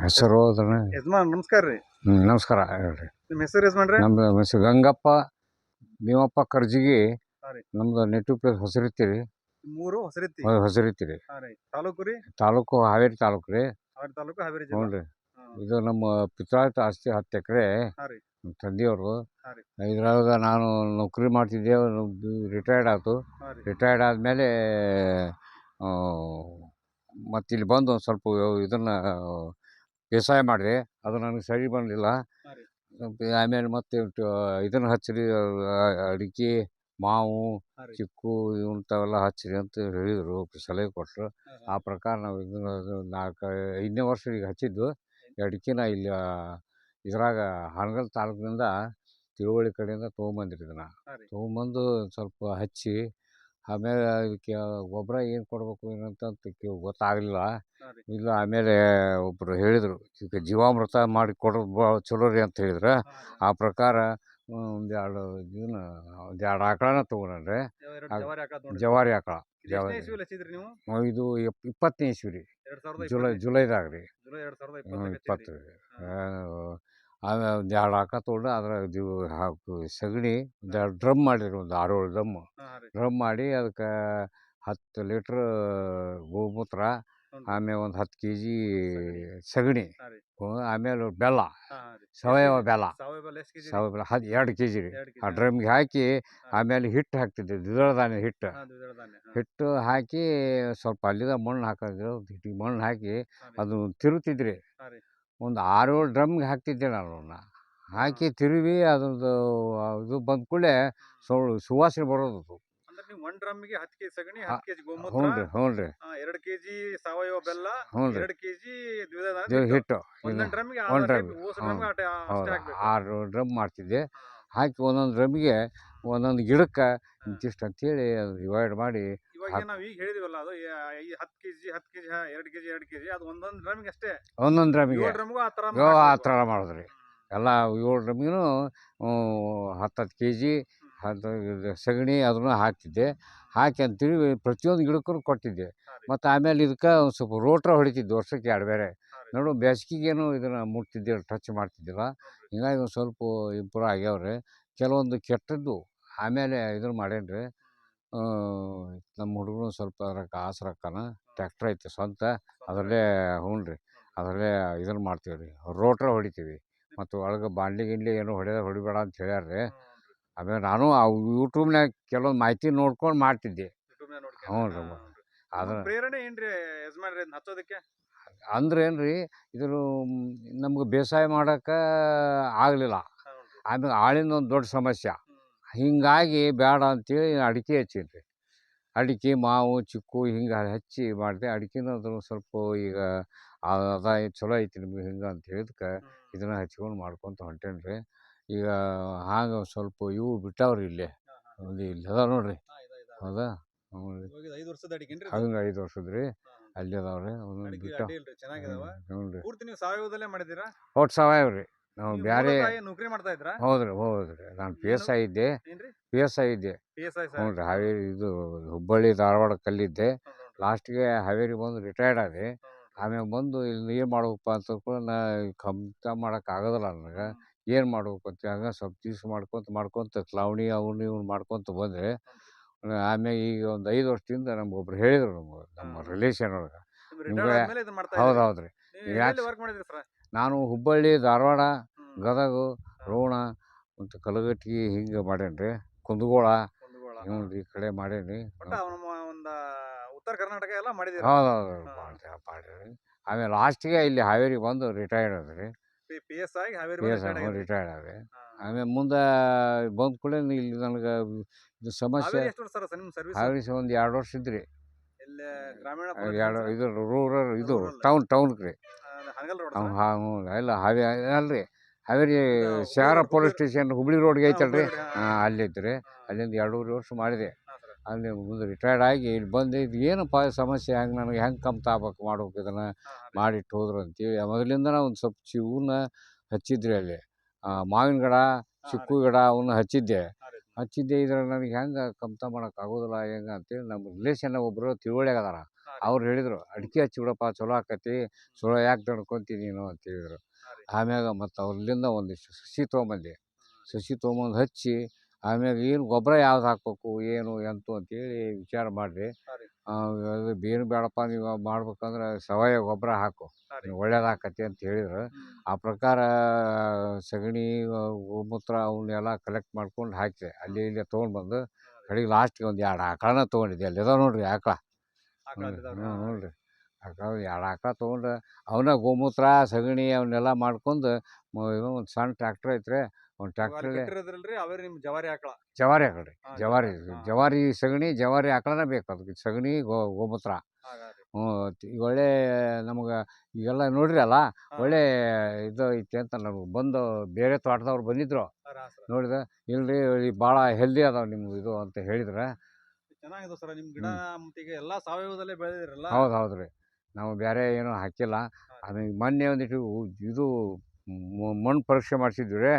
ಹೆಸರು ಅದನ್ನ ಯಜಮಾನ್ ನಮಸ್ಕಾರ ರೀ. ಹ್ಮ್, ನಮಸ್ಕಾರ ಹೇಳ್ರಿ. ನಿಮ್ಮ ಹೆಸರು ಯಜಮಾನ್ರಿ? ನಮ್ದು ಹೆಸರು ಗಂಗಪ್ಪ. ಭೀಮಪ್ಪ ಕರ್ಜಿಗಿ. ಹಾ ರೀ. ನಮ್ದು ನೆಟಿವ್ ಪ್ಲೇಸ್ ಹೊಸರಿತ್ತೀರಿ ಮೂರು ಹೊಸರಿತ್ತಿ? ಹಾ ರೀ. ತಾಲೂಕು ರೀ? ತಾಲೂಕು ಹಾವೇರಿ ತಾಲೂಕು ರೀ. ಹಾವೇರಿ ತಾಲೂಕು ಹಾವೇರಿ ಹ್ಞೂ ಜಿಲ್ಲಾ ಹಾ. ಇದು ನಮ್ಮ ಪಿತ್ರಾಳಿತ ಆಸ್ತಿ ಹತ್ತು ಎಕರೆ. ಹಾ ರೀ. ನಮ್ಮ ತಂದೆಯವರು. ಹಾ ರೀ. ಇದ್ರೊಳಗೆ ನಾನು ನೌಕರಿ ಮಾಡ್ತಿದ್ದೆ ರಿಟೈರ್ಡ್ ಆಯ್ತು ಹಾ ರೀ. ರಿಟೈರ್ಡ್ ಆದಮೇಲೆ ಮತ್ತಿಲ್ಲಿ ಬಂದು ಒಂದು ಸ್ವಲ್ಪ ಇದನ್ನು ಬೇಸಾಯ ಮಾಡಿರಿ ಅದು ನನಗೆ ಸರಿ ಬಂದಿಲ್ಲ ಆಮೇಲೆ ಮತ್ತೆ ಇದನ್ನು ಹಚ್ಚಿರಿ ಅಡಿಕೆ ಮಾವು. ಚಿಕ್ಕು ಇಂಥವೆಲ್ಲ ಹಚ್ಚಿರಿ ಅಂತ ಹೇಳಿದರು ಸಲಹೆ ಕೊಟ್ಟರು ಆ ಪ್ರಕಾರ ನಾವು ಇದನ್ನು ನಾಲ್ಕು ಐದನೇ ವರ್ಷ ಈಗ ಹಚ್ಚಿದ್ದು. ಅಡಿಕೆನ ಇಲ್ಲಿ ಇದ್ರಾಗ ಹಾನಗಲ್ ತಾಲೂಕಿನಿಂದ ತಿಳುವಳ್ಳಿ ಕಡೆಯಿಂದ ತೊಗೊಂಬಂದಿರಿ ಇದನ್ನು. ತೊಗೊಂಬಂದು ಸ್ವಲ್ಪ ಹಚ್ಚಿ ಆಮೇಲೆ ಅದಕ್ಕೆ ಗೊಬ್ಬರ ಏನು ಕೊಡಬೇಕು ಏನಂತ ಕೆ- ಗೊತ್ತಾಗಲಿಲ್ಲ. ಇಲ್ಲ ಆಮೇಲೆ ಒಬ್ಬರು ಹೇಳಿದರು ಈಗ ಜೀವಾಮೃತ ಮಾಡಿ ಕೊಡೋದು ಭಾಳ ಚಲೋ ರೀ ಅಂತ ಹೇಳಿದ್ರು. ಆ ಪ್ರಕಾರ ಒಂದು ಎರಡು ಇದನ್ನ ಒಂದು ಎರಡು ಆಕಳನ ತೊಗೊಂಡ್ರೆ ಜವಾರಿ ಆಕಳ ಜವಾರಿ ಇದು ಇಪ್ಪತ್ತನೇ ಇಸ್ವಿ ರೀ. ಜುಲೈ ಜುಲೈದಾಗ ರೀ. ಇಪ್ಪತ್ತು. ಆಮೇಲೆ ಒಂದು ಎರಡು ಆಕ ತೊಗೊಂಡು ಅದ್ರ ಇದು ಹಾಕು ಸಗಣಿ ಒಂದು ಎರಡು ಡ್ರಮ್ ಮಾಡಿರಿ ಒಂದು ಆರು ಏಳು ಡ್ರಮ್ ಮಾಡಿ ಅದಕ್ಕೆ ಹತ್ತು ಲೀಟ್ರ್ ಗೋಮೂತ್ರ. ಆಮೇಲೆ ಒಂದು ಹತ್ತು ಕೆ ಜಿ ಸಗಣಿ. ಆಮೇಲೆ ಬೆಲ್ಲ. ಸಾವಯವ ಬೆಲ್ಲ. ಸಾವಯವ ಬೆಲ್ಲ ಹತ್ತು ಎರಡು ಕೆ ಜಿ ರೀ ಆ. ಡ್ರಮ್ಗೆ ಹಾಕಿ ಆಮೇಲೆ ಹಿಟ್ಟು ಹಾಕ್ತಿದ್ದೆ ದ್ವಿದಳ ಧಾನ್ಯ ಹಿಟ್ಟು. ಹಿಟ್ಟು ಹಾಕಿ ಸ್ವಲ್ಪ ಅಲ್ಲಿದ ಮಣ್ಣು ಹಾಕಿದ್ರು ಹಿಟ್ಟಿಗೆ ಮಣ್ಣು ಹಾಕಿ ಅದು ರೀ. ಅದು. ಒಂದು ಆರು ಏಳು ಡ್ರಮ್ಗೆ ಹಾಕ್ತಿದ್ದೆ ನಾನು ಅವನ್ನ ಹಾಕಿ ತಿರುವಿ ಅದ್ರದ್ದು ಇದು ಬಂದ ಕೂಡಲೇ ಸೊಳ್ಳು ಸುವಾಸನೆ ಬರೋದು ಅದು. ಒಂದ್ ಡ್ರಮ್ಗೆ ಹತ್ತು ಕೆಜಿ ಸಗಣಿ ಹತ್ತು ಕೆಜಿ ಹ್ಞೂ ರೀ ಗೋಮೂತ್ರ ಹ್ಞೂ ರೀ ಎರಡು ಕೆಜಿ ಸಾವಯವ ಬೆಲ್ಲ ಹ್ಞೂ ರೀ ಎರಡ್ ಕೆಜಿ ದ್ವಿದಳ ಹಿಟ್ಟು. ಇದು ಡ್ರಮ್ಗೆ ಆರು ಡ್ರಮ್. ಆರು ಡ್ರಮ್ ಮಾಡ್ತಿದ್ದೆ ಹಾಕಿ ಒಂದೊಂದು ಡ್ರಮ್ಗೆ ಒಂದೊಂದು ಗಿಡಕ್ಕೆ. ಇಂತಿಷ್ಟು ಅಂತೇಳಿ ಅದು ಡಿವೈಡ್ ಮಾಡಿ ಇವಾಗ ನಾವು ಈಗ ಹೇಳಿದಿವಲ್ಲ ಅದು ಹತ್ತು ಕೆಜಿ ಹತ್ತು ಕೆಜಿ ಎರಡು ಕೆಜಿ ಎರಡು ಕೆಜಿ ಅದು ಒಂದೊಂದು ಡ್ರಮ್ಗೆ ಅಷ್ಟೇ. ಒಂದೊಂದು ಡ್ರಮ್ಗೆ ಡ್ರಮ್ಗೂ ಆ ಥರ ಆ ಥರ ಮಾಡಿದ್ರಿ. ಎಲ್ಲ ಏಳು ಡ್ರಮ್ಗೂ ಹತ್ತು ಹತ್ತು ಕೆ ಜಿ ಅದು ಸಗಣಿ ಅದನ್ನು ಹಾಕ್ತಿದ್ದೆ. ಹಾಕಿ ಅಂತೇಳಿ ಪ್ರತಿಯೊಂದು ಗಿಡಕ್ಕೂ ಕೊಟ್ಟಿದ್ದೆ. ಮತ್ತು ಆಮೇಲೆ ಇದಕ್ಕೆ ಒಂದು ಸ್ವಲ್ಪ ರೋಟ್ರ ಹೊಡಿತಿದ್ದೆ ವರ್ಷಕ್ಕೆ ಎರಡು ಬೇರೆ. ನೋಡು ಬೇಸಿಗೆಗೇನು ಇದನ್ನು ಮುಟ್ತಿದ್ದೆ ಟಚ್ ಮಾಡ್ತಿದ್ದಿಲ್ಲ. ಹಿಂಗಾಗಿ ಒಂದು ಸ್ವಲ್ಪ ಇಂಪ್ರೂವ್ ಆಗ್ಯಾವ್ರಿ. ಕೆಲವೊಂದು ಕೆಟ್ಟದ್ದು ಆಮೇಲೆ ಇದನ್ನು ಮಾಡೇನ್ರಿ. ನಮ್ಮ ಹುಡುಗರು ಸ್ವಲ್ಪ ಅದ್ರಾಗ ಕಾಸು ರೊಕ್ಕನ ಟ್ಯಾಕ್ಟ್ರ್ ಐತೆ ಸ್ವಂತ ಅದರಲ್ಲೇ ಹ್ಞೂ ರೀ ಅದರಲ್ಲೇ ಇದನ್ನು ಮಾಡ್ತೀವಿ ರೀ ರೋಟ್ರ ಹೊಡಿತೀವಿ. ಮತ್ತು ಒಳಗೆ ಬಾಂಡ್ಲಿ ಗಿಂಡ್ಲಿ ಏನು ಹೊಡೆದ ಹೊಡಿಬೇಡ ಅಂತ ಹೇಳ್ಯಾರ ರೀ ಆಮೇಲೆ ನಾನು ಆ ಯೂಟ್ಯೂಬ್ನಾಗ ಕೆಲವೊಂದು ಮಾಹಿತಿ ನೋಡ್ಕೊಂಡು ಮಾಡ್ತಿದ್ದೆ. ಹ್ಞೂ ರೀ ಅದ್ರ ಪ್ರೇರಣೆ ಏನ್ರಿ ಯಜಮಾನ್ರಿ ಹತ್ತೋದಕ್ಕೆ ಅಂದ್ರೆ ಏನು ರೀ ಇದ್ರ ನಮ್ಗೆ ಬೇಸಾಯ ಮಾಡೋಕೆ ಆಗಲಿಲ್ಲ. ಆಮೇಲೆ ಆಳಿಂದ ಒಂದು ದೊಡ್ಡ ಸಮಸ್ಯೆ. ಹಿಂಗಾಗಿ ಬೇಡ ಅಂತೇಳಿ ಅಡಿಕೆ ಹಚ್ಚೀನಿ ರೀ ಅಡಿಕೆ ಮಾವು ಚಿಕ್ಕು ಹಿಂಗೆ ಹಚ್ಚಿ ಮಾಡಿದೆ ಅಡಿಕೆನೂ ಅದ್ರ ಸ್ವಲ್ಪ ಈಗ ಆದಾಯ ಚಲೋ ಐತಿ ನಿಮ್ಗೆ ಹಿಂಗೆ ಅಂತ ಹೇಳಿದ್ಕೆ ಇದನ್ನು ಹಚ್ಕೊಂಡು ಮಾಡ್ಕೊತ ಹೊಂಟೇನಿ ರೀ ಈಗ ಹಾಗೆ ಸ್ವಲ್ಪ ಇವು ಬಿಟ್ಟಾವ್ರಿ ಇಲ್ಲೇ. ಒಂದು ಇಲ್ಲಿ ಅದಾವ ನೋಡ್ರಿ. ಹೌದಾ? ರೀ? ಹಂಗೆ ಐದು ವರ್ಷದ ರೀ. ಅಲ್ಲಿ ಬಿಟ್ಟಾವ ಇಲ್ರಿ ಚೆನ್ನಾಗಿದಾವ ಹ್ಞೂ ರೀ. ಒಟ್ಟು ಸಾವಯವ ರೀ. ನಾವು ಬ್ಯಾರೆ ನೌಕರಿ ಮಾಡ್ತಾ ಇದ್ರ? ಹೌದ್ರಿ ಹೌದ್ರಿ. ನಾನು ಪಿ ಎಸ್ ಐ ಇದ್ದೆ. ಪಿ ಎಸ್ ಐ ಇದ್ದೆ. ಹ್ಞೂ ರೀ ಹಾವೇರಿ ಇದು ಹುಬ್ಬಳ್ಳಿ ಧಾರವಾಡ ಕಲ್ಲಿದ್ದೆ. ಲಾಸ್ಟ್ಗೆ ಹಾವೇರಿ ಬಂದು ರಿಟೈರ್ಡ್ ಆದೆ. ಆಮೇಲೆ ಬಂದು ಇಲ್ಲಿ ಏನು ಮಾಡ್ಬೇಕಪ್ಪ ಅಂತ ಕೂಡ ನಾ ಕಂತ ಮಾಡೋಕೆ ಆಗೋದಿಲ್ಲ ನನಗೆ. ಏನು ಮಾಡ್ಬೇಕು ಅಂತ ಹಂಗೆ ಸ್ವಲ್ಪ ದಿವ್ಸ ಮಾಡ್ಕೊತ ಮಾಡ್ಕೊತ ಲಾವಣಿ ಅವ್ನು ಇವ್ನು ಮಾಡ್ಕೊತ ಬಂದೆ. ಆಮೇಲೆ ಈಗ ಒಂದು ಐದು ವರ್ಷದಿಂದ ನಮ್ಗೆ ಒಬ್ರು ಹೇಳಿದರು ನಮ್ಗೆ ನಮ್ಮ. ರಿಲೇಷನ್ ಒಳಗೆ. ನಿಮ್ಗೆ- ಹೌದು? ಹೌದು ರೀ ನಾನು ಹುಬ್ಬಳ್ಳಿ ಧಾರವಾಡ ಗದಗ ರೋಣ ಮತ್ತು ಕಲಗಟ್ಟಿ ಹಿಂಗೆ ಮಾಡೇನಿ ರೀ ಕುಂದಗೋಳ. ಹ್ಞೂ ರೀ ಈ ಕಡೆ ಮಾಡೇನಿ ಒಟ್ಟ ನಮ್ಮ ಒಂದ ಉತ್ತರ ಕರ್ನಾಟಕ ಎಲ್ಲ ಮಾಡಿದಿರ ಹೌದು ಹೌದು ಮಾಡ್ತೀವಿ ಮಾಡಿರಿ ಆಮೇಲೆ ಲಾಸ್ಟಿಗೆ ಇಲ್ಲಿ ಹಾವೇರಿಗೆ ಬಂದು ರಿಟೈರ್ಡ್ ಆದ್ರಿ. ರೀ ಪಿ ಎಸ್ ಆಗಿ ಹಾವೇರಿ ಪಿ ಎಸ್ ಆಗಿ. ರಿಟೈರ್ಡ್ ಆದ್ರಿ. ಆಮೇಲೆ ಮುಂದೆ ಬಂದ ಕೂಡ ಇಲ್ಲಿ ನನಗೆ ಇದು ಸಮಸ್ಯೆ ಹಾವೇರಿ ಎಷ್ಟು ವರ್ಷ ಸರ್ ನಿಮ್ಮ ಸರ್ವಿಸ್ ಹಾವೇರಿ ಒಂದು ಎರಡು ವರ್ಷ ಇದ್ರಿ. ಇಲ್ಲಿ ಗ್ರಾಮೀಣ ಎರಡು ಇದು ರೂರಲ್ ಇದು ಟೌನ್ ಟೌನ್ ರೀ. ಅವ್ನು ಹ್ಞೂ ಎಲ್ಲ ಹಾವೇ ಅಲ್ರಿ. ಹಾವೇರಿ ಶಹರ ಪೊಲೀಸ್ ಸ್ಟೇಷನ್ ಹುಬ್ಳಿ ರೋಡ್ಗೆ ಐತಲ್ರಿ? ಹಾಂ ಅಲ್ಲಿ ಐತ್ರಿ ಅಲ್ಲಿಂದ ಎರಡೂವರೆ ವರ್ಷ ಮಾಡಿದೆ. ಅಲ್ಲಿ ಮುಂದೆ ರಿಟೈರ್ಡ್ ಆಗಿ ಇಲ್ಲಿ ಬಂದು ಇದು ಏನಪ್ಪ ಸಮಸ್ಯೆ? ಹೆಂಗೆ ನನಗೆ ಹೆಂಗೆ ಕಮ್ ತಾಬೇಕು ಮಾಡ್ಬೇಕು ಇದನ್ನು? ಮಾಡಿಟ್ಟು ಹೋದ್ರು ಅಂತೀವಿ. ಮೊದಲಿಂದನ ಒಂದು ಸ್ವಲ್ಪ ಚಿವನ್ನ ಹಚ್ಚಿದ್ರಿ ಅಲ್ಲಿ. ಮಾವಿನ ಗಿಡ ಚಿಕ್ಕು ಗಿಡ ಅವನ್ನ ಹಚ್ಚಿದ್ದೆ. ಹಚ್ಚಿದ್ದೆ ಇದ್ರ ನನಗೆ ಹೆಂಗೆ ಕಮ್ತ ಮಾಡೋಕ್ಕಾಗೋದಿಲ್ಲ ಹೆಂಗೆ ಅಂತೇಳಿ ನಮ್ಮ ರಿಲೇಷನ್ ಒಬ್ಬರು ತಿಳುವಳಿ ಅದಾರ. ಅವ್ರು ಹೇಳಿದರು ಅಡಿಕೆ ಹಚ್ಚಿಬಿಡಪ್ಪ ಚಲೋ ಆಕತಿ. ಚಲೋ ಯಾಕೆ ತಡ್ಕೊಂತಿ ನೀನು? ಅಂತ ಹೇಳಿದ್ರು. ಆಮ್ಯಾಗ ಮತ್ತು ಅವ್ರಲ್ಲಿಂದ ಒಂದಿಷ್ಟು ಸಸಿ ತೊಗೊಂಬಂದೆ. ಸಸಿ ತೊಗೊಂಬಂದು ಹಚ್ಚಿ ಆಮ್ಯಾಗ ಏನು ಗೊಬ್ಬರ ಯಾವ್ದು ಹಾಕಬೇಕು ಏನು ಎಂತು ಅಂತೇಳಿ ವಿಚಾರ ಮಾಡಿರಿ. ಬೇನು ಬೇಡಪ್ಪ ನೀವು ಮಾಡ್ಬೇಕಂದ್ರೆ ಸಾವಯವ ಗೊಬ್ಬರ ಹಾಕು. ಒಳ್ಳೇದು ಹಾಕತಿ ಅಂತ ಹೇಳಿದ್ರು. ಆ ಪ್ರಕಾರ ಸಗಣಿ ಗೋಮೂತ್ರ ಅವನ್ನೆಲ್ಲ ಕಲೆಕ್ಟ್ ಮಾಡ್ಕೊಂಡು ಹಾಕಿದೆ ಅಲ್ಲಿ ಇಲ್ಲಿ ತೊಗೊಂಡ್ಬಂದು ಕಡೆಗೆ ಲಾಸ್ಟಿಗೆ ಒಂದು ಎರಡು ಆಕಳನ ತೊಗೊಂಡಿದ್ದೆ ಅಲ್ಲಿ ಅದಾವ ನೋಡ್ರಿ ಆಕಳ. ಹ್ಞೂ ನೋಡ್ರಿ. ಎರಡು ಆಕಳು ತೊಗೊಂಡು ಅವನ್ನ ಗೋಮೂತ್ರ ಸಗಣಿ ಅವನ್ನೆಲ್ಲ ಮಾಡ್ಕೊಂಡು ಒಂದು ಸಣ್ಣ ಟ್ರ್ಯಾಕ್ಟರ್ ಐತ್ರಿ. ಒಂದು ಟ್ರ್ಯಾಕ್ಟ್ರಲ್ಲಿ ಜವಾರಿ ಆಕಳ. ಜವಾರಿ ಆಕಳ್ರಿ ಹಾ, ಜವಾರಿ ಜವಾರಿ ಸಗಣಿ ಜವಾರಿ ಆಕಳನೇ ಬೇಕು ಅದಕ್ಕೆ ಸಗಣಿ ಗೋ ಗೋಮೂತ್ರ. ರೀ. ಹ್ಞೂ ಒಳ್ಳೆ ನಮ್ಗೆ ಈಗೆಲ್ಲ ನೋಡ್ರಿ ಅಲ್ಲ ಹಾ. ಒಳ್ಳೆ ಇದು ಐತೆ ಅಂತ ನಮ್ಗೆ ಬಂದು ಬೇರೆ ತೋಟದವ್ರು ಬಂದಿದ್ರು. ನೋಡಿದ ಇಲ್ರಿ ಭಾಳ ಹೆಲ್ದಿ ಅದಾವ ನಿಮ್ಗೆ ಇದು ಅಂತ ಹೇಳಿದ್ರೆ. ಚೆನ್ನಾಗಿದೆ ಸರ್ ನಿಮ್ಮ ಗಿಡ ಎಲ್ಲಾ ಸಾವಯವದಲ್ಲೇ ಬೆಳೆದಿರಲ್ಲ ಹೌದು ಹೌದು ರೀ. ನಾವು ಬೇರೆ ಏನೂ ಹಾಕಿಲ್ಲ. ಅದು ಮೊನ್ನೆ ಒಂದಿಟ್ಟು ಉ- ಇದು ಮಣ್ಣು ಪರೀಕ್ಷೆ ಮಾಡಿಸಿದ್ವಿ ರೀ.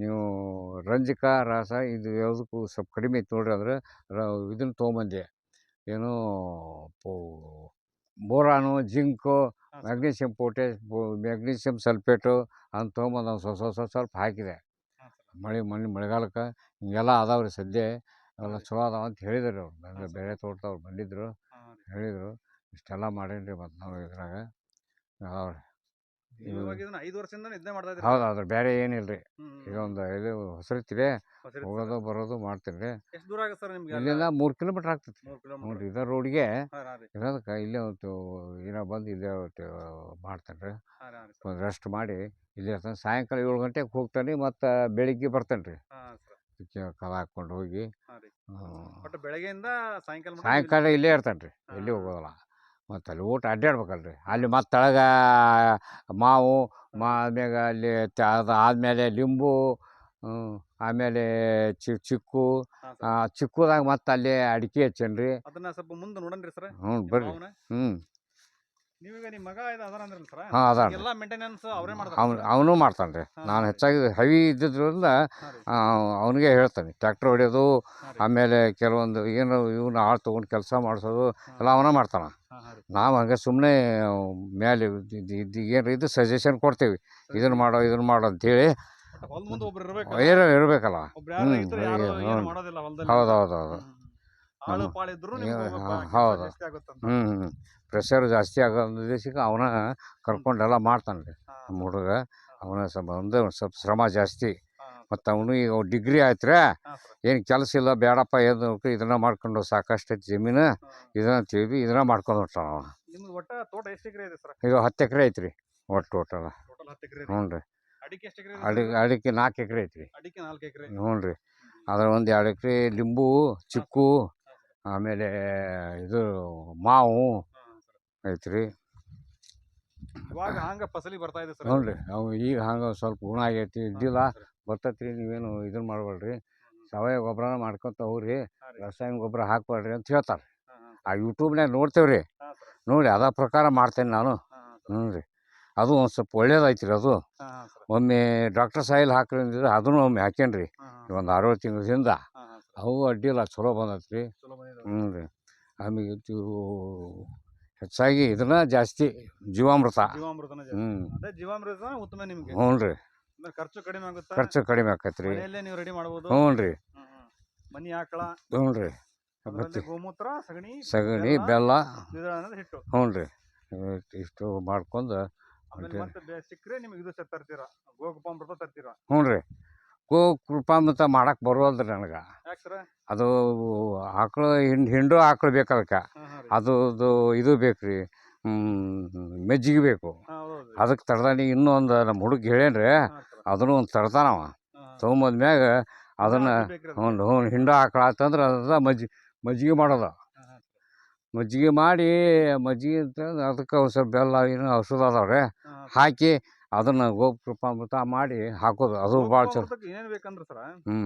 ನೀವು ರಂಜಕ ರಸ ಇದು ಯಾವುದಕ್ಕೂ ಸ್ವಲ್ಪ ಕಡಿಮೆ ಇತ್ತು ನೋಡ್ರಿ ಅಂದ್ರೆ ರ ಇದನ್ನ ತೊಗೊಂಬಂದೆ ಏನು ಪೋ boron zinc magnesium potash magnesium sulphate ಅಂತ ತೊಗೊಂಬಂದು ಅವ್ನು ಸ್ವಲ್ಪ ಸ್ವಲ್ಪ ಸ್ವಲ್ಪ ಹಾಕಿದೆ. ಮಳೆ ಮಣ್ಣು ಮಳೆಗಾಲಕ್ಕೆ ಹಿಂಗೆಲ್ಲ ಅದಾವ್ರಿ ಸದ್ಯ. ಎಲ್ಲ ಚಲೋ ಅದಾವ ಅಂತ ಹೇಳಿದ್ರು ಅವ್ರು. ಬೇರೆ ತೋಟದವ್ರು ಬಂದಿದ್ದರು ಹೇಳಿದರು. ಇಷ್ಟೆಲ್ಲ ಮಾಡೇನಿ ಮತ್ತು ನಾವು ಇದ್ರಾಗ. ಅದಾವ್ರಿ ನೀವ್ ಇವಾಗ ಇದನ್ನ ಐದು ವರ್ಷದಿಂದ ಇದನ್ನೇ ಮಾಡ್ತಾ ಇದ್ರಿ ಹೌದು ಬೇರೆ ಏನಿಲ್ಲ ರೀ ಈಗ ಒಂದು ಇದು ಹೊಸರಿತಿದೆ ಹೊಸರಿ ಹೋಗೋದು ಬರೋದು ಮಾಡ್ತೀನಿ ರೀ ಎಷ್ಟ್ ದೂರ ಆಗುತ್ತೆ ಸರ್ ನಿಮ್ಗೆ ಇಲ್ಲಿಂದ ಮೂರು ಕಿಲೋಮೀಟ್ರ್ ಆಗ್ತೈತಿ. ನೋಡ್ರಿ ಇದ ಕಿಲೋಮೀಟರ್ ಇದೇ ರೋಡ್ಗೆ ಇರೋದಕ್ಕೆ ಇಲ್ಲೇ ಒಂದು ಏನೋ ಬಂದು ಇಲ್ಲೇ ಮಾಡ್ತೇನೆ ರೀ. ಒಂದು ರೆಸ್ಟ್ ಮಾಡಿ ಇಲ್ಲೇ ಇರ್ತಾನೆ. ಸಾಯಂಕಾಲ ಏಳು ಗಂಟೆಗೆ ಹೋಗ್ತಾನೆ ಮತ್ತು ಬೆಳಿಗ್ಗೆ ಬರ್ತೇನೆ ರೀ ಕಲ ಹಾಕ್ಕೊಂಡು ಹೋಗಿ. ಬೆಳಗ್ಗೆಯಿಂದ ಸಾಯಂಕಾಲ ಸಾಯಂಕಾಲ ಇಲ್ಲೇ ಇರ್ತಾನೆ ರೀ. ಎಲ್ಲಿ ಹೋಗೋದಿಲ್ಲ. ಮತ್ತು ಅಲ್ಲಿ ಊಟ ಅಡ್ಡಾಡ್ಬೇಕಲ್ರಿ. ಅಲ್ಲಿ ಮತ್ತು ತಳಗ ಮಾವು ಮಾ ಆಮ್ಯಾಗ ಅಲ್ಲಿ ತ- ಅದು ಆದಮೇಲೆ ಲಿಂಬು ಆಮೇಲೆ ಚಿ ಚಿಕ್ಕು ಚಿಕ್ಕುದಾಗ ಮತ್ತೆ ಅಲ್ಲಿ ಅಡಿಕೆ ಹಚ್ಚೇನಿ ರೀ ಅದನ್ನ ಸ್ವಲ್ಪ ಮುಂದೆ ನೋಡನ್ರಿ ಸರ್ ಹ್ಞೂ ಬರ್ರಿ. ಹ್ಞೂ. ನೀವೀಗ ನಿಮ್ ಮಗ ಇದು ಅದಾರ ಅಂದ್ರಲ್ಲ ಸರ್ ಹಾಂ ಅದ ಎಲ್ಲ ಮೇಂಟೆನೆನ್ಸ್ ಅವರೇ ಮಾಡ್ತಾರೆ ಅವ್ನು ಅವನು ಮಾಡ್ತಾನೆ ರೀ. ನಾನು ಹೆಚ್ಚಾಗಿ ಹೆವಿ ಇದ್ದಿದ್ರಿಂದ ಹಾ ಅವನಿಗೆ ಹೇಳ್ತಾನೆ ಟ್ಯಾಕ್ಟ್ರ್ ಹೊಡೆಯೋದು ಆಮೇಲೆ ಕೆಲವೊಂದು ಏನು ಇವನ್ನ ಆಳು ತೊಗೊಂಡು ಕೆಲಸ ಮಾಡಿಸೋದು. ಎಲ್ಲ ಅವನ ಮಾಡ್ತಾನೆ. ನಾವು ಹಂಗೆ ಸುಮ್ಮನೆ ಮೇಲೆ ಇದು ಏನು ಇದು ಸಜೆಷನ್ ಕೊಡ್ತೀವಿ. ಇದನ್ನು ಮಾಡೋ ಇದನ್ನು ಮಾಡೋ ಇರ್ಬೇಕು. ಏನೋ ಇರಬೇಕಲ್ಲ ಹ್ಞೂ ಹೌದು, ಹೌದು. ಹೌದು ಹೌದು ಹ್ಞೂ ಹ್ಞೂ ಪ್ರೆಷರ್ ಜಾಸ್ತಿ ಆಗೋ ದೇಶಕ್ಕೆ ಅವನ ಕರ್ಕೊಂಡೆಲ್ಲ ಮಾಡ್ತಾನೆ ರೀ. ನಮ್ಮ ಹುಡುಗ. ಅವನ ಸ್ವಲ್ಪ ಒಂದು ಸ್ವಲ್ಪ ಶ್ರಮ ಜಾಸ್ತಿ. ಮತ್ತು ಅವನು ಈಗ ಡಿಗ್ರಿ ಆಯ್ತು ರೀ ಏನು ಕೆಲಸ ಇಲ್ಲ ಬೇಡಪ್ಪ ಏನು ಇದನ್ನ ಮಾಡ್ಕೊಂಡು ಸಾಕಷ್ಟು ಐತಿ ಜಮೀನು. ಇದನ್ನ ತಿಳಿದು ಇದನ್ನ ಮಾಡ್ಕೊಂಡು ಹೊಂಟಾನ ಅವ ನಿಮ್ದು ಒಟ್ಟ ತೋಟ ಎಷ್ಟು ಎಕರೆ ಇದೆ ಸರ್? ಈಗ ಹತ್ತು ಎಕರೆ ಐತ್ರಿ ಒಟ್ಟು ಟೋಟಲ್ ಹ್ಞೂ ರೀ. ಅಡಿಕೆ ಅಡಿಕೆ ನಾಲ್ಕು ಎಕರೆ ಐತ್ರಿ. ಹ್ಞೂ ರೀ. ಅದ್ರ ಒಂದು ಎರಡು ಎಕರೆ ಲಿಂಬು ಚಿಕ್ಕು ಆಮೇಲೆ ಇದು ಮಾವು ಐತ್ರಿ. ಇವಾಗ ಹಂಗ ಫಸಲಿ ಬರ್ತಾ ಇದೆ ಸರ್ ಹ್ಞೂ ರೀ ಅವು ಈಗ ಹಂಗೆ ಸ್ವಲ್ಪ ಗುಣ ಆಗೈತಿ ಇದ್ದಿಲ್ಲ ಬರ್ತೈತ್ರಿ ನೀವೇನು ಇದನ್ನ ಮಾಡಬೇಡ್ರಿ. ಸಾವಯವ ಗೊಬ್ಬರನ ಮಾಡ್ಕೊತ ಹೋಗ್ರಿ ರಾಸಾಯನಿಕ ಗೊಬ್ಬರ ಹಾಕ್ಬೇಡ್ರಿ ಅಂತ ಹೇಳ್ತಾರೆ. ಆ ಯೂಟ್ಯೂಬ್ನಾಗ ನೋಡ್ತೇವೆ ರೀ ನೋಡಿ ಅದ ಪ್ರಕಾರ ಮಾಡ್ತೇನೆ ನಾನು. ಹ್ಞೂ ರೀ. ಅದು ಒಂದು ಸ್ವಲ್ಪ ಒಳ್ಳೇದೈತಿ ರೀ ಅದು ಒಮ್ಮೆ ಡಾಕ್ಟರ್ ಸಾಯಿಲ್ ಹಾಕ್ರಿ ಅಂದಿದ್ರೆ ಅದನ್ನು ಒಮ್ಮೆ ಹಾಕೇನ್ರಿ ರೀ ಒಂದು ಅರವತ್ತು ತಿಂಗಳಿಂದ ಅವು ಅಡ್ಡಿಲ್ಲ ಚಲೋ ಬಂದೈತೆ ರೀ ಹ್ಞೂ ರೀ. ಆಮೇಲೆ ಇದು ಹೆಚ್ಚಾಗಿ ಇದನ್ನ ಜಾಸ್ತಿ ಜೀವಾಮೃತ. ಜೀವಾಮೃತನ ಜಾಸ್ತಿ. ಹ್ಞೂ ಅದೇ ಜೀವಾಮೃತ ಉತ್ತಮ ನಿಮ್ಗೆ. ಹ್ಞೂ ರೀ. ಅಂದ್ರೆ ಖರ್ಚು ಕಡಿಮೆ ಆಗುತ್ತೆ? ಖರ್ಚು ಕಡಿಮೆ ಆಕೈತೆ ರೀ ಮನೆಯಲ್ಲೇ ನೀವು ರೆಡಿ ಮಾಡ್ಬೋದು? ಹ್ಞೂ ರೀ. ಹ್ಮ್, ಹ್ಮ್. ಮನಿ ಆಕಳ. ಹ್ಞೂ ರೀ. ಅದರಲ್ಲಿ ಗೋಮೂತ್ರ ಸಗಣಿ ಸಗಣಿ ಬೆಲ್ಲ, ಬೆಲ್ಲ. ದ್ವಿದಳ ಅನ್ನೋದು ಹಿಟ್ಟು. ಹ್ಞೂ ರೀ. ಇಷ್ಟ್- ಇಷ್ಟು ಮಾಡ್ಕೊಂಡು ಆಮೇಲೆ ಮತ್ತೆ- ಬೆ- ಸಿಕ್ಕರೆ ನಿಮ್ಗೆ ಇದು ಸ- ತರ್ತೀರಾ. ಗೋಗಪಾಮೃತ ತರ್ತೀರಾ. ಹ್ಞೂ ರೀ. ಗೋ ಕೃಪಾಮೃತ ಮಾಡಕ್ಕೆ ಬರೋದ್ರಿ ನನಗೆ. ಯಾಕೆ ಸರ್? ಅದು ಆಕಳು ಹಿಂಡು ಹಿಂಡು ಆಕಳು ಬೇಕು ಅದಕ್ಕೆ ಅದು ಅದು ಇದು ಬೇಕು ರೀ ಮೆಜ್ಜಿಗೆ ಬೇಕು. ಅದಕ್ಕೆ ತರ್ದಾನಿ ಇನ್ನೂ ಒಂದು ನಮ್ಮ ಹುಡುಗ ಹೇಳೇನ್ರಿ ಅದನ್ನು ಒಂದು ತರ್ತಾನವ ತೊಗೊಂಬಂದ ಮ್ಯಾಗ ಅದನ್ನು ಒಂದು ಹ್ಞೂ ಹಿಂಡ ಆಕಳ ಆತಂದ್ರೆ ಅದ ಮಜ್ಜಿ ಮಜ್ಜಿಗೆ ಮಾಡೋದು. ಮಜ್ಜಿಗೆ ಮಾಡಿ ಮಜ್ಜಿಗೆ ಅಂತ ಅದಕ್ಕೆ ಒಂದು ಸ್ವಲ್ಪ ಬೆಲ್ಲ ಏನು ಔಷಧ ಅದಾವ್ರೆ. ಹಾಕಿ ಅದನ್ನು ಗೋಕೃಪಾಮೃತ ಮಾಡಿ ಹಾಕೋದು. ಅದು ಭಾಳ ಚಲೋ. ಏನೇನ್ ಬೇಕಂದ್ರೆ ಸರ್ ಹ್ಞೂ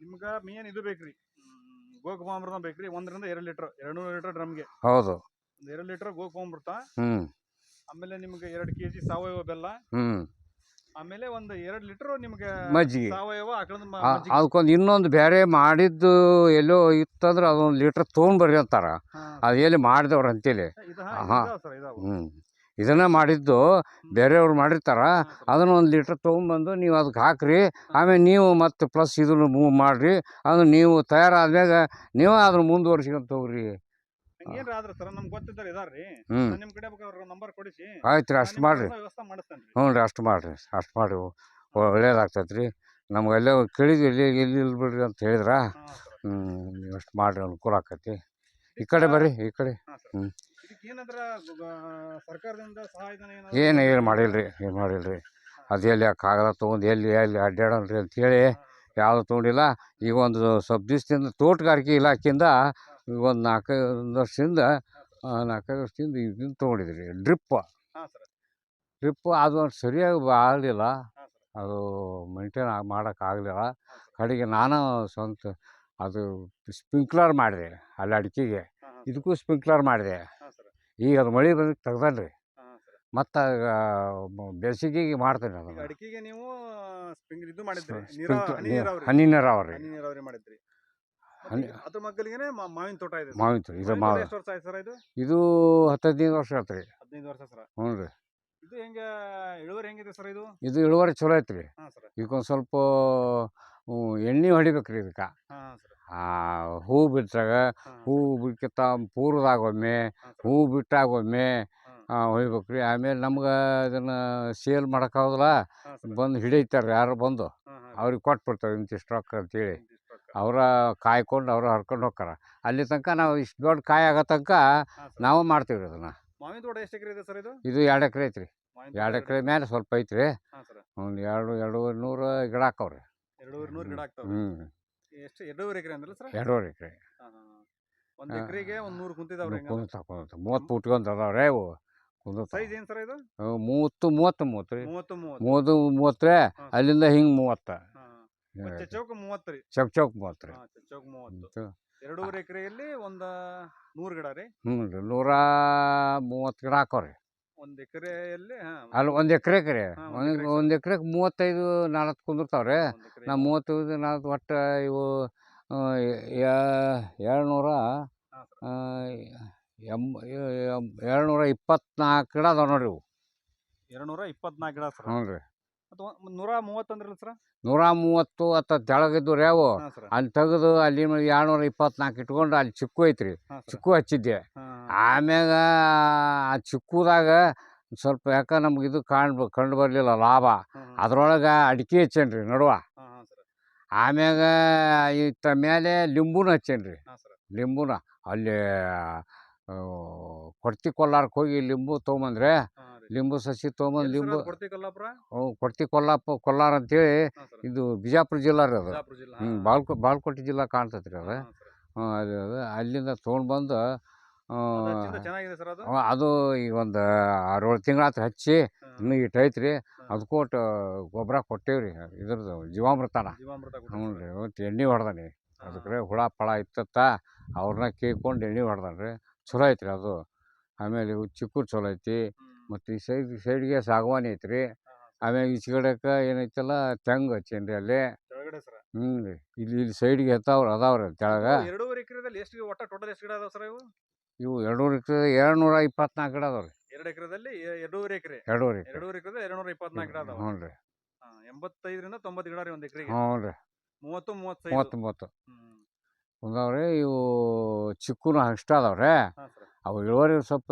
ನಿಮ್ಗ ಮೇನ್ ಇದು ಬೇಕ್ರಿ. ಗೋಗಪಾಮೃತ ಬೇಕ್ರಿ ಒಂದರಿಂದ ಎರಡು ಲೀಟರ್ ಎರಡು ನೂರು ಲೀಟರ್ ಡ್ರಮ್ಗೆ. ಹೌದು. ಒಂದು ಎರಡು ಲೀಟರ್ ಗೋಗಪಾಮೃತ ಹ್ಞೂ ಆಮೇಲೆ ನಿಮ್ಗೆ ಎರಡು ಕೆಜಿ ಸಾವಯವ ಬೆಲ್ಲ ಹ್ಞೂ ಆಮೇಲೆ ಒಂದು ಎರಡು ಲೀಟರ್ ನಿಮ್ಗೆ ಮಜ್ಜಿಗೆ. ಸಾವಯವ ಆಕಳದ ಮ- ಆ- ಮಜ್ಜಿಗೆ. ಅದಕ್ಕೊಂದು ಇನ್ನೊಂದು ಬೇರೆ ಮಾಡಿದ್ದು ಎಲ್ಲೋ ಇತ್ತಂದ್ರೆ ಅದೊಂದು ಲೀಟ್ರ್ ತೊಗೊಂಡ್ಬರ್ರಿ ಅಂತಾರ. ಹಾ, ಅದು ಎಲ್ಲಿ ಮಾಡಿದವ್ರು ಅಂತೇಳಿ ಇದು ಹಾ, ಹಾ. ಇದಾವ್ sir, ಇದಾವ್. ಹ್ಞೂ ಇದನ್ನ ಮಾಡಿದ್ದು ಬೇರೆಯವ್ರು ಮಾಡಿರ್ತಾರೆ. ಅದನ್ನು ಒಂದು ಲೀಟ್ರ್ ತೊಗೊಂಬಂದು ನೀವು ಅದಕ್ಕೆ ಹಾಕ್ರಿ. ಆಮೇಲೆ ನೀವು ಮತ್ತು ಪ್ಲಸ್ ಇದನ್ನು ಮೂವ್ ಮಾಡಿರಿ. ಅದು ನೀವು ತಯಾರಾದ್ಮ್ಯಾಗ ನೀವು ಅದ್ರ ಮುಂದುವರ್ಸ್ಕೊಂತ ಹೋಗ್ರಿ ಹ್ಞೂ ಕೊಡಿಸಿ. ಆಯ್ತು ರೀ ಅಷ್ಟು ಮಾಡಿರಿ. ಹ್ಞೂ ರೀ. ಅಷ್ಟು ಮಾಡಿರಿ ಅಷ್ಟು ಮಾಡಿ. ಒಳ್ಳೇದಾಗ್ತೈತೆ ರೀ ನಮ್ಗೆ ಅಲ್ಲೇ ಕೇಳಿದ್ವಿ ಇಲ್ಲಿ ಇಲ್ಲಿ ಇಲ್ಲ ಬಿಡ್ರಿ ಅಂತ ಹೇಳಿದ್ರ. ಹ್ಞೂ ನೀವು ಅಷ್ಟು ಮಾಡಿರಿ ಅನುಕೂಲ ಆಕೈತಿ. ಈ ಕಡೆ ಬರ್ರಿ ಈ ಕಡೆ. ಹಾ, ಸರ್ಕಾರದಿಂದ ಸಹಾಯಧನ ಏನು ಏನು ಮಾಡಿಲ್ಲರಿ ಏನು ಮಾಡಿಲ್ಲರಿ ಅದು ಎಲ್ಲಿ ಆ ಕಾಗದ ತೊಗೊಂಡು ಎಲ್ಲಿ ಎಲ್ಲಿ ಅಡ್ಡಾಡೋಣ್ರಿ ಅಂಥೇಳಿ ಯಾವುದು ತೊಗೊಂಡಿಲ್ಲ. ಈಗ ಒಂದು ಸ್ವಲ್ಪ ದಿವ್ಸದಿಂದ ತೋಟಗಾರಿಕೆ ಇಲಾಖೆಯಿಂದ ಈಗ ಒಂದು ನಾಲ್ಕೈದು ವರ್ಷದಿಂದ ನಾಲ್ಕೈದು ವರ್ಷದಿಂದ ಇದನ್ನ ತೊಗೊಂಡಿದ್ರಿ ಡ್ರಿಪ್ಪ ಡ್ರಿಪ್ಪು ಅದು ಒಂದು ಸರಿಯಾಗಿ ಆಗಲಿಲ್ಲ. ಅದು ಮೇಂಟೈನ್ ಮಾಡೋಕ್ಕಾಗಲಿಲ್ಲ ಕಡೆಗೆ ನಾನು ಸ್ವಂತ ಅದು ಸ್ಪ್ರಿಂಕ್ಲರ್ ಮಾಡಿದೆ ಅಲ್ಲಿ ಅಡಿಕೆಗೆ. ಇದಕ್ಕೂ ಸ್ಪ್ರಿಂಕ್ಲರ್ ಮಾಡಿದೆ. ಈಗ ಅದು ಮಳೆ ಬಂದು ತೆಗ್ದಲ್ಲ ರೀ ಮತ್ತು ಬೇಸಿಗೆಗೆ ಮಾಡ್ತೇನೆ ಅದನ್ನು. ಅಡಿಕೆಗೆ ನೀವು ಸ್ಪ್ರಿಂಗ್ ಇದು ಮಾಡಿದ್ರಿ ಹನಿ ನೀರಾವರಿ. ಹನಿ ನೀರಾವರಿ ಮಾಡಿದ್ರಿ. ಹನಿ- ಅದ್ರ ಮಗ್ಗಲಿಗೆನೆ ಮಾ- ಮಾವಿನ ತೋಟ ಇದೆ ಮಾವಿನ ತೋಟ. ಇದು ಮಾವ ಎಷ್ಟು ವರ್ಷ ಆಯ್ತು ಸರ್ ಇದು? ಇದು ಹತ್ತು ಹದಿನೈದು ವರ್ಷ ಆಯ್ತು ರೀ ಹದಿನೈದು ವರ್ಷ ಸರ್. ಹ್ಞೂ ರೀ. ಇದು ಹೆಂಗೆ ಇಳುವರಿ ಹೆಂಗಿದೆ ಸರ್ ಇದು? ಇದು ಇಳುವರಿ ಚಲೋ ಐತ್ರಿ. ಇದಕ್ಕೊಂದು ಸ್ವಲ್ಪ ಎಣ್ಣೆ ಹೊಡಿಬೇಕು ರೀ ಇದಕ್ಕೆ ಹಾ ಸರ್ ಹೂ ಬಿಟ್ಟಾಗ ಹಾ ಹೂ ಬಿಡ್ಕಿತ್ತ ಪೂರ್ವದಾಗ ಒಮ್ಮೆ ಹಾ ಹೂ ಬಿಟ್ಟಾಗ ಒಮ್ಮೆ ಹೊಯ್ಬೇಕು ರೀ ಆಮೇಲೆ ನಮ್ಗೆ ಅದನ್ನು ಸೇಲ್ ಸರ್. ಬಂದು ಹಿಡಿತಾರೆ ಯಾರು ಬಂದು. ಅವ್ರಿಗೆ ಕೊಟ್ಬಿಡ್ತಾರೆ ಇಂತಿಷ್ಟು ರೊಕ್ಕ ಅಂತೇಳಿ. ಅವರ ಕಾಯ್ಕೊಂಡು ಅವರು ಹರ್ಕೊಂಡು ಹೋಗ್ತಾರ. ಅಲ್ಲಿ ತನಕ ನಾವು ಇಷ್ಟು ದೊಡ್ಡ ಕಾಯಿ ಆಗೋ ತನಕ ನಾವು ಮಾಡ್ತೀವಿ ರೀ ಅದನ್ನು. ಮಾವಿನ ತೋಟ ಎಷ್ಟು ಎಕರೆ ಇದೆ ಸರ್ ಇದು? ಇದು ಎರಡು ಎಕರೆ ಐತ್ರಿ. ಎರಡು ಎಕರೆ ಮೇಲೆ ಸ್ವಲ್ಪ ಐತ್ರಿ. ಒಂದು ಎರಡು ಎರಡೂವರೆ ನೂರು ಗಿಡ ಹಾಕವ್ರಿ. ಎರಡೂವರೆ ನೂರು ಗಿಡ ಹ್ಞೂ ಎಷ್ಟು ಎರಡೂವರೆ ಎಕರೆ ಅಂದ್ರಲ್ಲ ಸರ್? ಎರಡೂವರೆ ಎಕರೆ. ಒಂದು. ಒಂದ್ ಎಕರೆಗೆ ಒಂದ್ ನೂರು ಕುಂತಿದಾವ್ರಿ ಹೆಂಗ ಕುಂತ ಕುಂತ. ಮೂವತ್ತು ಫುಟ್ಗೊಂದು ಅದಾವ್ರಿ ಅವು ಕುಂದ ಸೈಜ್ ಏನು ಸರ್ ಇದು? ಮೂವತ್ತು ಮೂವತ್ತು ಮೂವತ್ತು ರೀ. ಮೂವತ್ತು ಮೂವತ್ತು. ಮೂವತ್ತು. ಅಲ್ಲಿಂದ ಹಿಂಗೆ ಮೂವತ್ತು. ಚಕ್ ಮೂವತ್ತು ರೀ. ಚೌಕ್ ಚೌಕ್ ಮೂವತ್ತು ರೀ. ಚೌಕ್ ಮೂವತ್ತು. ಎರಡೂವರೆ ಎಕರೆಯಲ್ಲಿ ಒಂದ ನೂರು ಗಿಡ ರೀ. ಹ್ಞೂ ರೀ ನೂರ ಮೂವತ್ತು ಗಿಡ ಹಾಕವ್ರಿ. ಒಂದ್ ಎಕರೆಯಲ್ಲಿ ಅಲ್ಲಿ ಒಂದು ಎಕರೆಗೆ ರೀ ಒಂದ್ ಒಂದು ಎಕ್ರೆಗೆ ಮೂವತ್ತೈದು ನಾಲ್ಕು ಕುಂದಿರ್ತಾವ್ರಿ. ರೀ ನಾ ಮೂವತ್ತೈದು ನಾಲ್ಕು ಒಟ್ಟು ಇವು ಏಳ್ನೂರ ಎಂ ಏಳ್ನೂರ ಇಪ್ಪತ್ನಾಲ್ಕು ಗಿಡ ಅದಾವ ನೋಡ್ರಿ ಇವು. ಎರಡ್ನೂರ ಇಪ್ಪತ್ನಾಲ್ಕು ಗಿಡ ಹ್ಞೂ ರೀ ನೂರ ಮೂವತ್ತು ಅತ್ತ ಸರ್? ನೂರ ಮೂವತ್ತು ಹತ್ತ ತೆಳಗಿದ್ದು ರೇವು ಸರ್. ಅಲ್ಲಿ ತೆಗೆದು ಅಲ್ಲಿ ಎರಡ್ನೂರ ಇಪ್ಪತ್ನಾಲ್ಕು ಇಟ್ಕೊಂಡು ಅಲ್ಲಿ ಚಿಕ್ಕು ಐತ್ರಿ. ಹಾ ಸರ್. ಚಿಕ್ಕು ಹಚ್ಚಿದ್ದೆ. ಆಮ್ಯಾಗ ಆ ಚಿಕ್ಕುದಾಗ ಸ್ವಲ್ಪ ಯಾಕೆ ನಮ್ಗೆ ಇದು ಕಾಣ್ ಕಂಡು ಬರಲಿಲ್ಲ ಲಾಭ. ಅದರೊಳಗೆ ಅಡಿಕೆ ಹಚ್ಚೇನ್ರಿ ನಡುವ. ಆಮ್ಯಾಗ ಇತ್ತ ಮೇಲೆ ಲಿಂಬುನ ಹಚ್ಚೇನ್ರಿ. ಲಿಂಬುನ ಅಲ್ಲಿ ಆ, ಕೊಡ್ತಿ ಕೊಲ್ಲಾರಕ್ಕೆ ಹೋಗಿ ಲಿಂಬು ತೊಗೊಂಬಂದ್ರೆ ಲಿಂಬು ಸಸಿ ತೊಗೊಂಬಂದು ಲಿಂಬು ಹ್ಞೂ ಕೊಡ್ತಿ ಕೊಲ್ಲಾಪುರ? ಅವು ಕೊಡ್ತಿ ಕೊಲ್ಲಾಪ ಕೊಲ್ಲಾರ ಅಂತೇಳಿ ಇದು ಬಿಜಾಪುರ ಜಿಲ್ಲಾ ರೀ ಅದು. ಹ್ಞೂ ಬಾಳ್ಕೋ ಬಾಳ್ಕೊ ಬಾಳ್ಕೋಟೆ ಜಿಲ್ಲಾ ಕಾಣ್ತೈತೆ ರೀ ಅದು. ಹ್ಞೂ ಅದು ಅದು ಅಲ್ಲಿಂದ ತೊಗೊಂಡ್ಬಂದು ಅದು ಅದು? ಅದು ಈಗ ಒಂದು ಆರೇಳು ತಿಂಗಳಾತು ಹಚ್ಚಿ ಇನ್ನೂ ಇಟ್ಟು ಐತ್ರಿ ಅದಕ್ಕೂ ಗೊಬ್ಬರ ಗೊಬ್ಬರ ಕೊಟ್ಟೇವ್ರಿ ಇದ್ರದ್ದು ಜೀವಾಮೃತನ. ಜೀವಾಮೃತ ಕೊಟ್ಟಿ ಹ್ಞೂ. ರೀ ಎಣ್ಣೆ ಹೊಡೆದಾನೆ ಅದಕ್ಕೆ ಹುಳ ಪಳ ಇತ್ತತ್ತ ಅವ್ರನ್ನ ಕೇಳ್ಕೊಂಡು ಎಣ್ಣೆ ಹೊಡೆದಾನ ರೀ. ಚಲೋ ಐತ್ರಿ ಅದು. ಆಮೇಲೆ ಇವು ಚಿಕ್ಕು ಚಲೋ ಐತಿ. ಮತ್ತು ಈ ಸೈಡ್ ಸೈಡ್ಗೆ ಸಾಗವಾನಿ ಐತ್ರಿ. ಆಮೇಲೆ ಈಚೆಗಡೆಗೆ ಏನೈತಲ್ಲ ತೆಂಗು ಹಚ್ಚೇನಿ ರೀ ಅಲ್ಲಿ. ಕೆಳಗಡೆ ಸರ್. ಹ್ಞೂ ರೀ. ಇಲ್ಲಿ ಇಲ್ಲಿ ಸೈಡ್ಗೆ ಎತ್ತಾವ್ರಿ ಅದಾವ್ರಿ ಕೆಳಗೆ. ಇವು ಎರಡೂವರೆ ಎಕರೆದಲ್ಲಿ ಎಷ್ಟು ಒಟ್ಟ ಟೋಟಲ್ ಎಷ್ಟು ಗಿಡ ಅದಾವ ಸರ್ ಇವು? ಇವು ಎರಡೂವರೆ ಎಕರೆ ಎರಡು ನೂರ ಇಪ್ಪತ್ನಾಲ್ಕು ಗಿಡ ಅದಾವ್ರಿ ಎರಡು ಎಕರೆದಲ್ಲಿ ಎರಡೂವರೆ ಎಕರೆ. ಎರಡೂವರೆ ಎಕರೆ. ಎರಡೂವರೆ ಎಕರೆ ಎರಡ್ನೂರ ಇಪ್ಪತ್ನಾಲ್ಕು ಗಿಡ ಅದಾವ. ಹ್ಞೂ ರೀ ಎಂಬತ್ತೈದರಿಂದ ತೊಂಬತ್ತು ಗಿಡ ರೀ ಒಂದು ಎಕರೆಗೆ. ಹ್ಞೂ ರೀ ಮೂವತ್ತು ಮೂವತ್ತು ಮೂವತ್ತು ಮೂವತ್ತು ಹ್ಮ್ ಒಂದವ್ರಿ ಇವು ಚಿಕ್ಕುನ ಅಷ್ಟ ಅದಾವ್ರಿ. ಹಾ ಸರ್. ಅವು ಇಳುವರಿ ಸ್ವಲ್ಪ